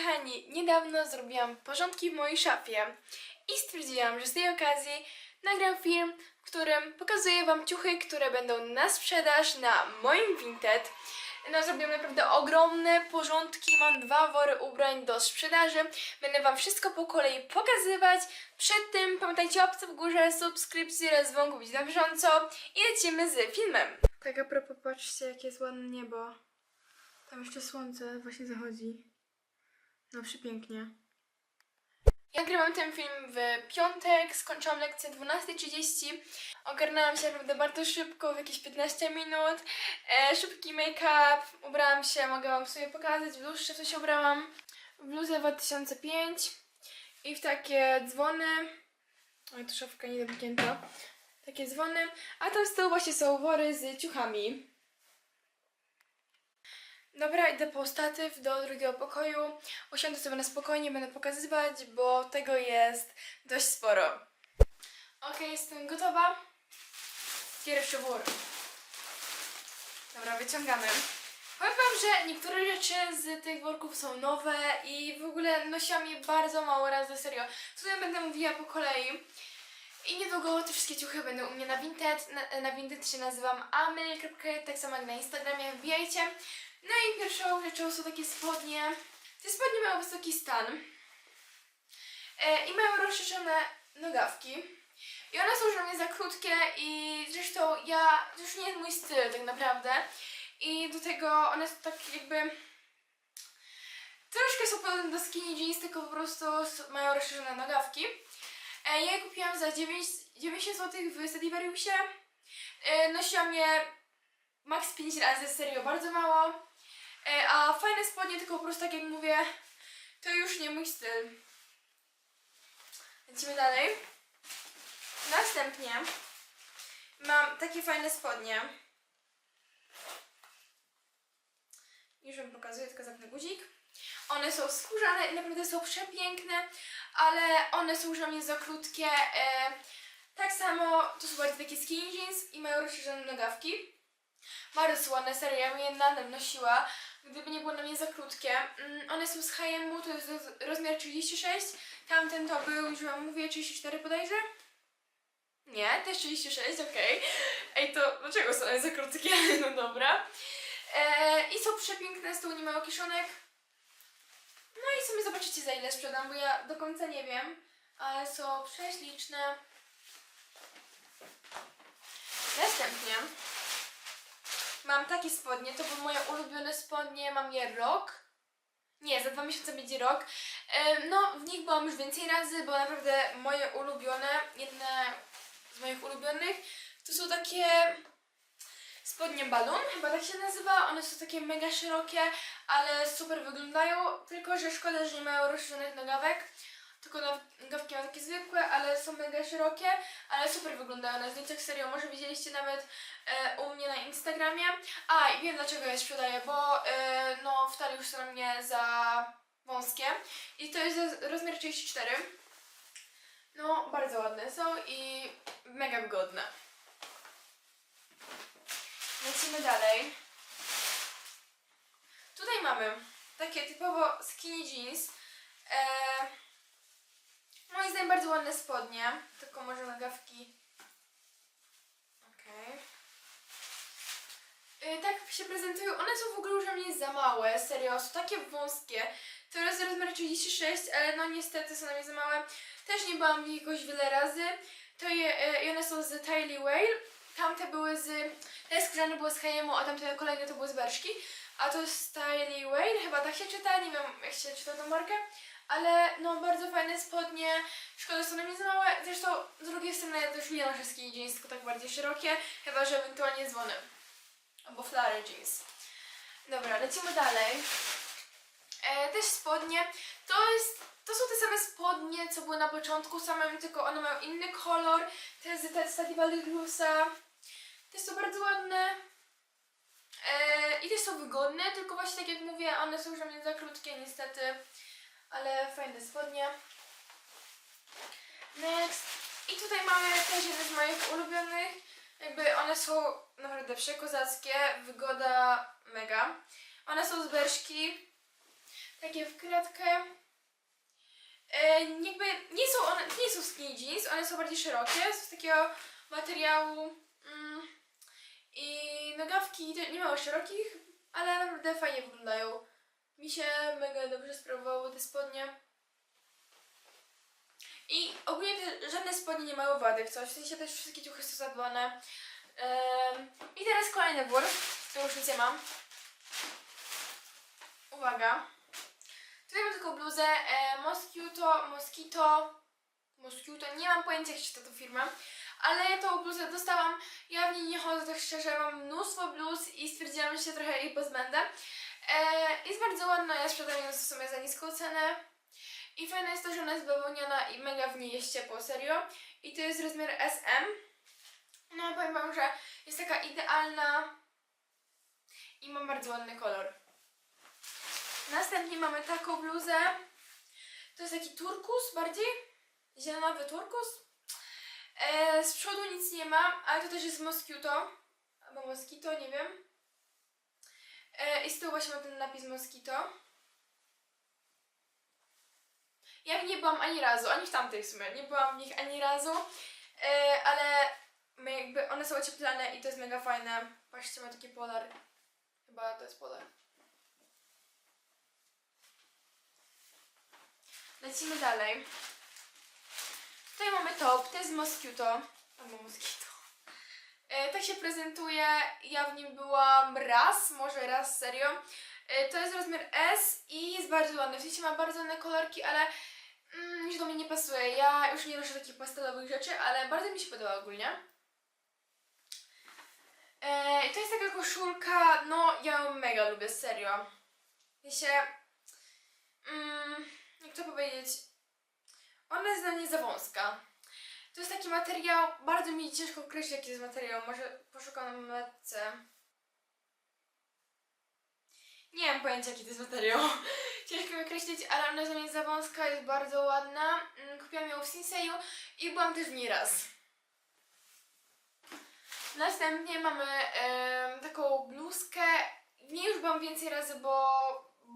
kochani, niedawno zrobiłam porządki w mojej szafie i stwierdziłam, że z tej okazji nagram film, w którym pokazuję Wam ciuchy, które będą na sprzedaż na moim Vinted. No, zrobiłam naprawdę ogromne porządki, mam dwa wory ubrań do sprzedaży. Będę Wam wszystko po kolei pokazywać. Przed tym pamiętajcie o w górze, subskrypcji oraz dzwonku być na bieżąco i lecimy z filmem. Tak a propos, patrzcie jakie jest ładne niebo. Tam jeszcze słońce właśnie zachodzi. No przepięknie. Ja nagrywam ten film w piątek, skończyłam lekcję 12.30. Ogarnęłam się naprawdę bardzo szybko, w jakieś 15 minut. E, szybki make-up, ubrałam się, mogę wam sobie pokazać. W dłuższe co się ubrałam. W bluzę 2005 i w takie dzwony. Oj, tu szafka nie. Takie dzwony. A tam z tyłu właśnie są wory z ciuchami. Dobra, idę po statyw do drugiego pokoju. Usiądę sobie na spokojnie, będę pokazywać, bo tego jest dość sporo. Ok, jestem gotowa. Pierwszy wór. Dobra, wyciągamy. Powiem wam, że niektóre rzeczy z tych worków są nowe i w ogóle nosiłam je bardzo mało razy, serio. Tutaj będę mówiła po kolei. I niedługo te wszystkie ciuchy będą u mnie na Vinted. Na, na Vinted się nazywam amel.net, tak samo jak na Instagramie, wbijajcie. No i pierwszą rzeczą są takie spodnie. Te spodnie mają wysoki stan. E, I mają rozszerzone nogawki. I one są dla mnie za krótkie i zresztą ja, to już nie jest mój styl tak naprawdę. I do tego one są tak jakby... Troszkę są podobne do skinny jeans, tylko po prostu mają rozszerzone nogawki. E, ja je kupiłam za 9, 90 zł w Stradivariusie. E, nosiłam je max 5 razy, serio, bardzo mało. E, a fajne spodnie, tylko po prostu tak jak mówię, to już nie mój styl. Lecimy dalej. Następnie mam takie fajne spodnie. Już wam pokazuję, tylko zapnę guzik. One są skórzane i naprawdę są przepiękne, ale one są już na mnie za krótkie. E, tak samo, to są bardziej takie skinny jeans i mają rozszerzone nogawki. Bardzo ładne, serio, ja je nadal nosiła, gdyby nie było na mnie za krótkie. Mm, one są z H&M, to jest roz- rozmiar 36, tamten to był, już wam mówię, 34 bodajże? Nie, też 36, okej. Ej, to dlaczego są one za krótkie? No dobra. E, I są przepiękne, z tyłu nie mają kiszonek. I sobie zobaczycie za ile sprzedam, bo ja do końca nie wiem, ale są prześliczne. Następnie mam takie spodnie, to były moje ulubione spodnie, mam je rok. Nie, za dwa miesiące będzie rok. No, w nich byłam już więcej razy, bo naprawdę moje ulubione, jedne z moich ulubionych, to są takie spodnie balon, chyba tak się nazywa. One są takie mega szerokie, ale super wyglądają, tylko że szkoda, że nie mają rozszerzonych nogawek. Tylko nogawki mam takie zwykłe, ale są mega szerokie, ale super wyglądają na zdjęciach, serio, może widzieliście nawet e, u mnie na Instagramie. A, i wiem dlaczego je sprzedaję, bo e, no w talii już są na mnie za wąskie i to jest rozmiar 34. No, bardzo ładne są i mega wygodne. Lecimy dalej. Tutaj mamy takie typowo skinny jeans. E, moim zdaniem bardzo ładne spodnie, tylko może nogawki. Okej. Y, Tak się prezentują. One są w ogóle już mnie za małe, serio, są takie wąskie. To jest rozmiar 36, ale no niestety są dla mnie za małe. Też nie byłam w nich jakoś wiele razy. To je, i one są z Tylee Whale. Tamte były z... Te skórzane były z H&M, a tamte kolejne to były z Berszki. A to Tylee Whale, chyba tak się czyta, nie wiem jak się czyta tą markę. Ale no bardzo fajne spodnie, szkoda są na mnie za małe. Zresztą z drugiej strony ja też nie noszę skinny jeans, tylko tak bardziej szerokie. Chyba, że ewentualnie dzwony. Albo flary jeans. Dobra, lecimy dalej. Spodnie. To jest, to są te same spodnie, co były na początku samym, tylko one mają inny kolor. Te z te Stradivariusa. Te są bardzo ładne. E, I też są wygodne, tylko właśnie tak jak mówię, one są już mnie za krótkie niestety. Ale fajne spodnie. Next. I tutaj mamy też jeden z moich ulubionych. Jakby one są naprawdę przekozackie, wygoda mega. One są z Berszki. Takie w kratkę. E, jakby nie są one, nie są skinny jeans, one są bardziej szerokie, są z takiego materiału mm, i nogawki nie mają szerokich, ale naprawdę fajnie wyglądają. Mi się mega dobrze sprawowały te spodnie. I ogólnie te, żadne spodnie nie mają wady w coś, w sensie też wszystkie ciuchy są zadbane. I teraz kolejny wór, to już nic nie mam. Uwaga. Tutaj mam taką bluzę e, Mosquito, Mosquito, Mosquito, nie mam pojęcia jak się czyta tą firmę, ale ja tą bluzę dostałam, ja w niej nie chodzę tak szczerze, mam mnóstwo bluz i stwierdziłam, że się trochę jej pozbędę. E, jest bardzo ładna, ja sprzedaję ją w sumie za niską cenę. I fajne jest to, że ona jest bawełniana i mega w niej jest ciepło, serio. I to jest rozmiar SM. No powiem wam, że jest taka idealna i ma bardzo ładny kolor. Następnie mamy taką bluzę. To jest taki turkus bardziej. Zielonowy turkus. E, z przodu nic nie ma, ale to też jest Mosquito. Albo Mosquito, nie wiem. E, I z tyłu właśnie ma ten napis Mosquito. Ja nie byłam ani razu, ani w tamtej sumie. Nie byłam w nich ani razu. E, ale jakby one są ocieplane i to jest mega fajne. Patrzcie, ma taki polar. Chyba to jest polar. Lecimy dalej. Tutaj mamy top, to jest Mosquito. Albo Mosquito. E, tak się prezentuje. Ja w nim byłam raz, może raz, serio. E, to jest rozmiar S i jest bardzo ładny. W sensie ma bardzo ładne kolorki, ale mm, już do mnie nie pasuje. Ja już nie noszę takich pastelowych rzeczy, ale bardzo mi się podoba ogólnie. E, to jest taka koszulka, no ja ją mega lubię, serio. W sensie, mm, jak to powiedzieć, ona jest dla mnie za wąska. To jest taki materiał, bardzo mi ciężko określić jaki jest materiał, może poszukam na metce. Nie mam pojęcia jaki to jest materiał. Ciężko mi określić, ale ona jest dla mnie za wąska, jest bardzo ładna. Mm, Kupiłam ją w Sinseju i byłam też w niej raz. Następnie mamy taką bluzkę. W niej już byłam więcej razy, bo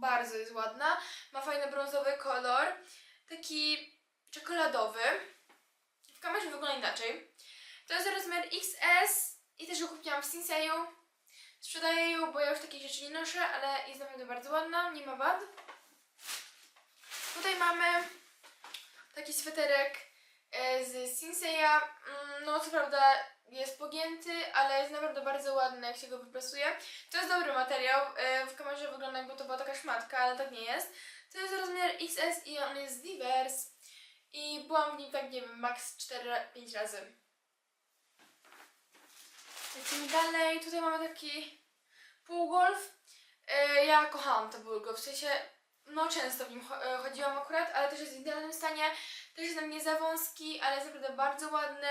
bardzo jest ładna. Ma fajny brązowy kolor. Taki czekoladowy. W kamerze wygląda inaczej. To jest rozmiar XS i też ją kupiłam w Sinseju. Sprzedaję ją, bo ja już takich rzeczy nie noszę, ale jest naprawdę bardzo ładna, nie ma wad. Tutaj mamy taki sweterek e, z Sinseya. Mm, No co prawda jest pogięty, ale jest naprawdę bardzo ładny, jak się go wyprasuje. To jest dobry materiał. e, W kamerze wygląda jakby to była taka szmatka, ale tak nie jest. To jest rozmiar XS i on jest divers. I byłam w nim tak, nie wiem, max 4-5 razy. Lecimy dalej. Tutaj mamy taki półgolf. E, Ja kochałam to półgolf. W sensie, no często w nim e, chodziłam akurat, ale też jest w idealnym stanie. Też jest na mnie za wąski, ale jest naprawdę bardzo ładny.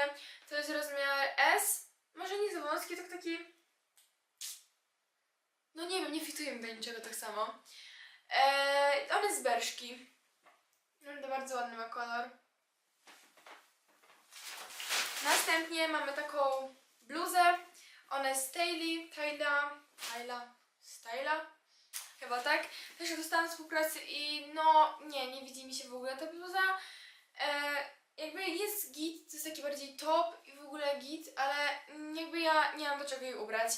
To jest rozmiar S. Może nie za wąski, tak taki... No nie wiem, nie fituje mi do niczego tak samo. E, on jest z berszki. Naprawdę bardzo ładny ma kolor. Następnie mamy taką bluzę. Ona jest Styli, Tyla, Tyla, Styla, chyba tak. Też ją dostałam z współpracy i no nie, nie widzi mi się w ogóle ta bluza. E, jakby jest git, to jest taki bardziej top i w ogóle git, ale jakby ja nie mam do czego jej ubrać.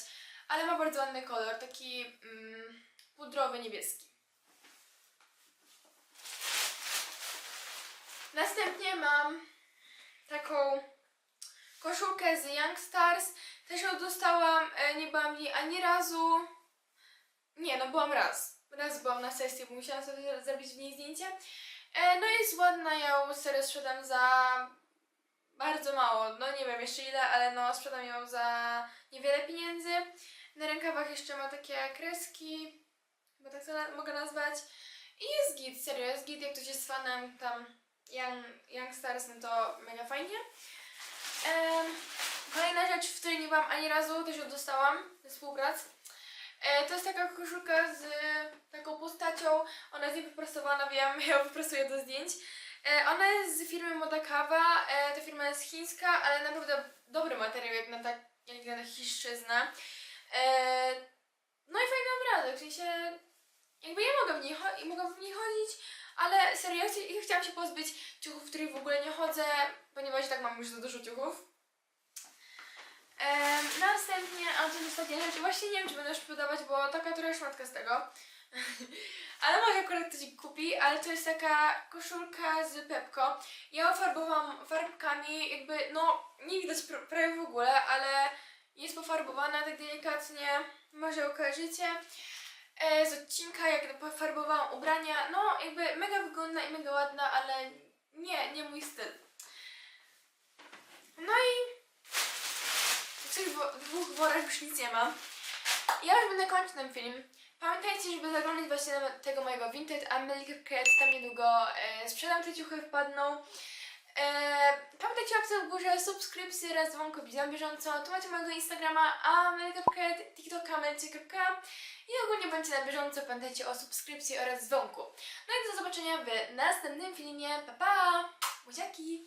Ale ma bardzo ładny kolor, taki mm, pudrowy, niebieski. Następnie mam taką koszulkę z Young Stars. Też ją dostałam, e, nie byłam niej ani razu. Nie, no byłam raz. Raz byłam na sesji, bo musiałam sobie zrobić w niej zdjęcie. E, no jest ładna, ją serio sprzedam za bardzo mało. No nie wiem jeszcze ile, ale no sprzedam ją za niewiele pieniędzy. Na rękawach jeszcze ma takie kreski, chyba tak to na- mogę nazwać. I jest git, serio, jest git, jak ktoś jest fanem tam Young, Young Stars, no to mega fajnie. Em, kolejna rzecz, w której nie byłam ani razu, też ją dostałam ze współprac. To jest taka koszulka z taką postacią, ona jest niewyprasowana, wiem, ja wyprasuję do zdjęć. E, ona jest z firmy Modakawa, e, ta firma jest chińska, ale naprawdę dobry materiał jak na, tak, jak na chińszczyznę. E, no i fajny obrazek, w sensie jakby ja mogę w niej, mogę w niej chodzić, ale serio, ja chciałam się pozbyć ciuchów, w których w ogóle nie chodzę, ponieważ i tak mam już za dużo ciuchów. Em, następnie, a to jest ostatnia rzecz, właśnie nie wiem, czy będę już podawać, bo taka trochę szmatka z tego. ale może akurat ktoś kupi, ale to jest taka koszulka z Pepko. Ja ofarbowałam farbkami, jakby, no, nie widać pr- prawie w ogóle, ale jest pofarbowana tak delikatnie, może okażecie. E, z odcinka, jak pofarbowałam ubrania, no, jakby mega wygodna i mega ładna, ale nie, nie mój styl. No i tych dwóch worach już nic nie mam. Ja już będę kończyć ten film. Pamiętajcie, żeby zaglądać właśnie na tego mojego Vinted, a Milk Cat tam niedługo e, sprzedam te ciuchy, wpadną. E, pamiętajcie o w górze, subskrypcje oraz dzwonko widzę na bieżąco. Tu macie mojego Instagrama, a Milk Cat, TikToka, melcie.k i ogólnie bądźcie na bieżąco, pamiętajcie o subskrypcji oraz dzwonku. No i do zobaczenia w następnym filmie. Pa, pa! Buziaki!